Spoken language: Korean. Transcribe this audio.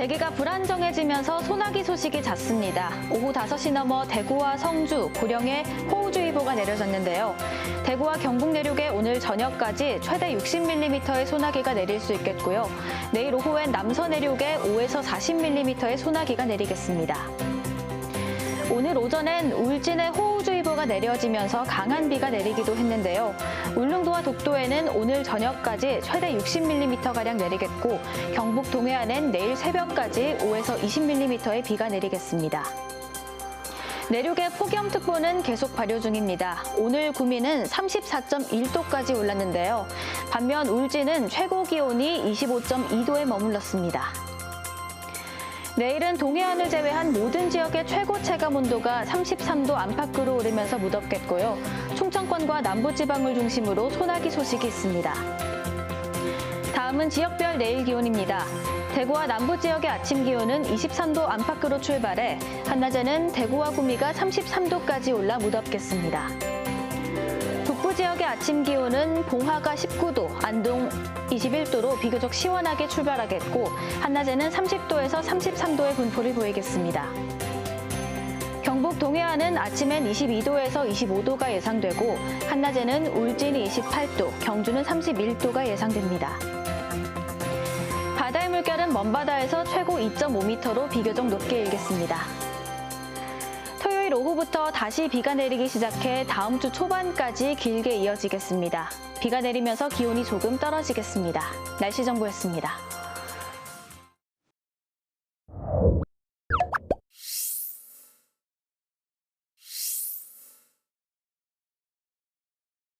대기가 불안정해지면서 소나기 소식이 잦습니다. 오후 5시 넘어 대구와 성주, 고령에 호우주의보가 내려졌는데요. 대구와 경북 내륙에 오늘 저녁까지 최대 60mm의 소나기가 내릴 수 있겠고요. 내일 오후엔 남서 내륙에 5에서 40mm의 소나기가 내리겠습니다. 오늘 오전엔 울진에 호우주의보가 내려지면서 강한 비가 내리기도 했는데요. 울릉도와 독도에는 오늘 저녁까지 최대 60mm가량 내리겠고 경북 동해안엔 내일 새벽까지 5에서 20mm의 비가 내리겠습니다. 내륙의 폭염특보는 계속 발효 중입니다. 오늘 구미는 34.1도까지 올랐는데요. 반면 울진은 최고 기온이 25.2도에 머물렀습니다. 내일은 동해안을 제외한 모든 지역의 최고 체감 온도가 33도 안팎으로 오르면서 무덥겠고요. 충청권과 남부지방을 중심으로 소나기 소식이 있습니다. 다음은 지역별 내일 기온입니다. 대구와 남부 지역의 아침 기온은 23도 안팎으로 출발해 한낮에는 대구와 구미가 33도까지 올라 무덥겠습니다. 지역의 아침 기온은 봉화가 19도, 안동 21도로 비교적 시원하게 출발하겠고 한낮에는 30도에서 33도의 분포를 보이겠습니다. 경북 동해안은 아침엔 22도에서 25도가 예상되고 한낮에는 울진이 28도, 경주는 31도가 예상됩니다. 바다의 물결은 먼바다에서 최고 2.5m로 비교적 높게 일겠습니다. 토요일 오후부터 다시 비가 내리기 시작해 다음 주 초반까지 길게 이어지겠습니다. 비가 내리면서 기온이 조금 떨어지겠습니다. 날씨 정보였습니다.